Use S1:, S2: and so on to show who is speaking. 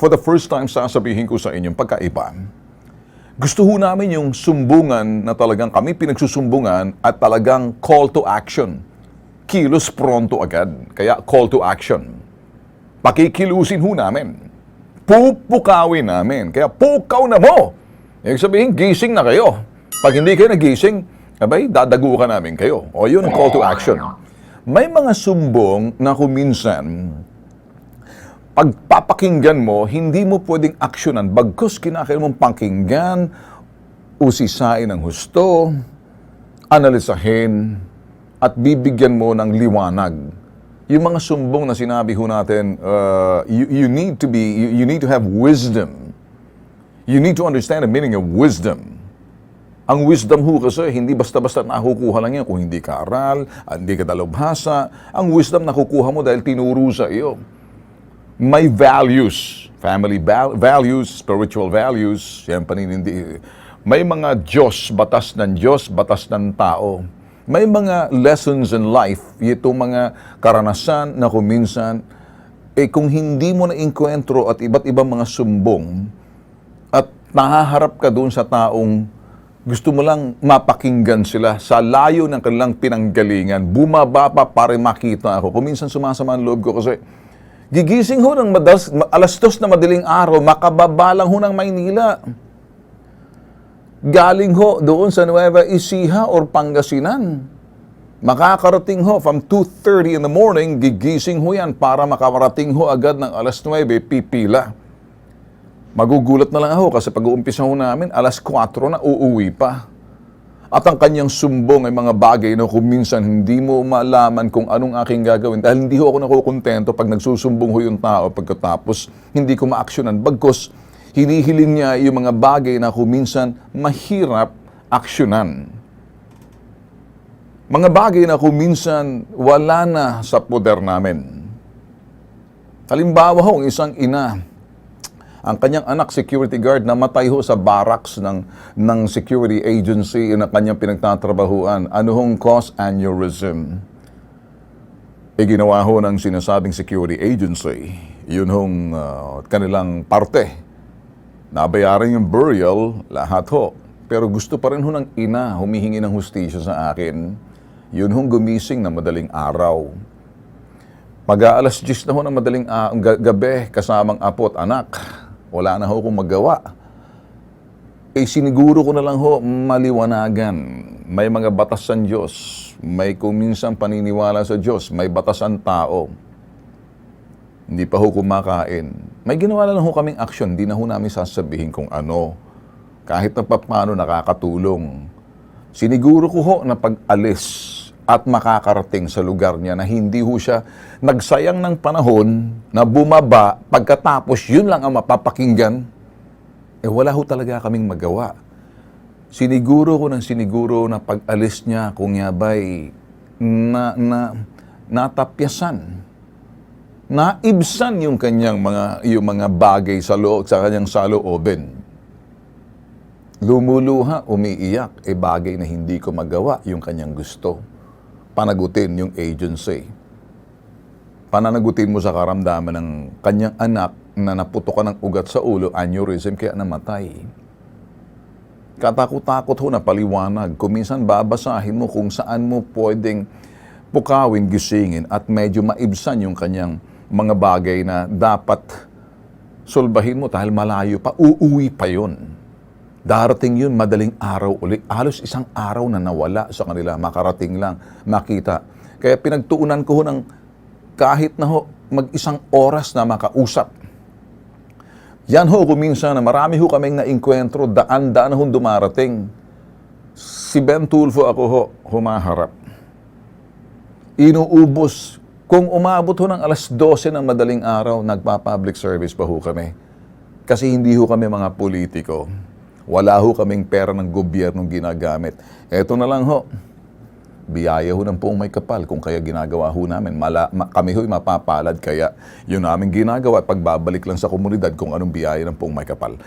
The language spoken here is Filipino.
S1: for the first time sasabihin ko sa inyong pagkaiba. Gusto ho namin yung sumbungan na talagang kami pinagsusumbungan at talagang call to action. Kilos pronto agad. Kaya call to action. Pakikilusin ho namin. Pupukawin namin. Kaya pukaw na mo. Ibig sabihin, gising na kayo. Pag hindi kayo nagising, abay, dadagukan namin kayo. O yun call to action. May mga sumbong na kuminsan, pagpapakinggan mo, hindi mo pwedeng aksyonan. Bagkus kinakailan mong pakinggan, usisain ng husto, analisahin, at bibigyan mo ng liwanag. Yung mga sumbong na sinabi ho natin, uh, you, you need to be, you, you need to have wisdom. You need to understand the meaning of wisdom. Ang wisdom ho kasi, hindi basta-basta nakukuha lang yan kung hindi ka aral, hindi ka dalubhasa. Ang wisdom nakukuha mo dahil tinuro sa iyo may values, family val- values, spiritual values, yan paninindi. May mga Diyos, batas ng Diyos, batas ng tao. May mga lessons in life, itong mga karanasan na kuminsan, eh kung hindi mo na inkwentro at iba't ibang mga sumbong, at nahaharap ka doon sa taong gusto mo lang mapakinggan sila sa layo ng kanilang pinanggalingan, bumaba pa para makita ako. Kuminsan sumasama ang loob ko kasi Gigising ho ng madalas, alas dos na madaling araw, makababa lang ho ng Maynila. Galing ho doon sa Nueva Ecija or Pangasinan. Makakarating ho from 2.30 in the morning, gigising ho yan para makarating ho agad ng alas 9, pipila. Magugulat na lang ako kasi pag-uumpisa ho namin, alas 4 na uuwi pa. At ang kanyang sumbong ay mga bagay na kung minsan hindi mo malaman kung anong aking gagawin dahil hindi ho ako nakukontento pag nagsusumbong ho yung tao pagkatapos hindi ko maaksyonan. Bagkos, hinihiling niya yung mga bagay na kung minsan mahirap aksyonan. Mga bagay na kung minsan wala na sa poder namin. Halimbawa ho, ang isang ina, ang kanyang anak, security guard, namatay ho sa barracks ng, ng security agency na kanyang pinagtatrabahuan. Ano hong cause? Aneurysm. E ginawa ho ng sinasabing security agency. Yun hong uh, kanilang parte. Nabayaran yung burial, lahat ho. Pero gusto pa rin ho ng ina humihingi ng hustisya sa akin. Yun hong gumising na madaling araw. Mag-aalas 10 na ho ng madaling uh, gabi kasamang apo at anak wala na ho akong magawa. Eh siniguro ko na lang ho maliwanagan. May mga batas sa Diyos. May kung minsan paniniwala sa Diyos. May batas ang tao. Hindi pa ho kumakain. May ginawa na lang ho kaming aksyon. Hindi na ho namin sasabihin kung ano. Kahit na paano nakakatulong. Siniguro ko ho na pag-alis at makakarating sa lugar niya na hindi ho siya nagsayang ng panahon na bumaba pagkatapos yun lang ang mapapakinggan, eh wala ho talaga kaming magawa. Siniguro ko ng siniguro na pag-alis niya kung yabay na, na natapyasan. Naibsan yung kanyang mga, yung mga bagay sa loob, sa kanyang salooben. Lumuluha, umiiyak, e bagay na hindi ko magawa yung kanyang gusto panagutin yung agency. Pananagutin mo sa karamdaman ng kanyang anak na naputokan ng ugat sa ulo, aneurysm, kaya namatay. Katakot-takot ho na paliwanag. Kung minsan babasahin mo kung saan mo pwedeng pukawin, gisingin at medyo maibsan yung kanyang mga bagay na dapat sulbahin mo dahil malayo pa, uuwi pa yon. Darating yun, madaling araw uli. Halos isang araw na nawala sa kanila. Makarating lang, makita. Kaya pinagtuunan ko ho ng kahit na ho, mag-isang oras na makausap. Yan ho, kuminsan na marami ho kaming na-inkwentro, daan-daan ho dumarating. Si Ben Tulfo ako ho, humaharap. Inuubos. Kung umabot ho ng alas 12 ng madaling araw, nagpa-public service pa ho kami. Kasi hindi ho kami mga politiko. Wala ho kaming pera ng gobyernong ginagamit. Eto na lang ho. Biyaya ho ng poong may kapal kung kaya ginagawa ho namin. Mala, ma, kami ho'y mapapalad kaya yun namin ginagawa at pagbabalik lang sa komunidad kung anong biyaya ng poong may kapal.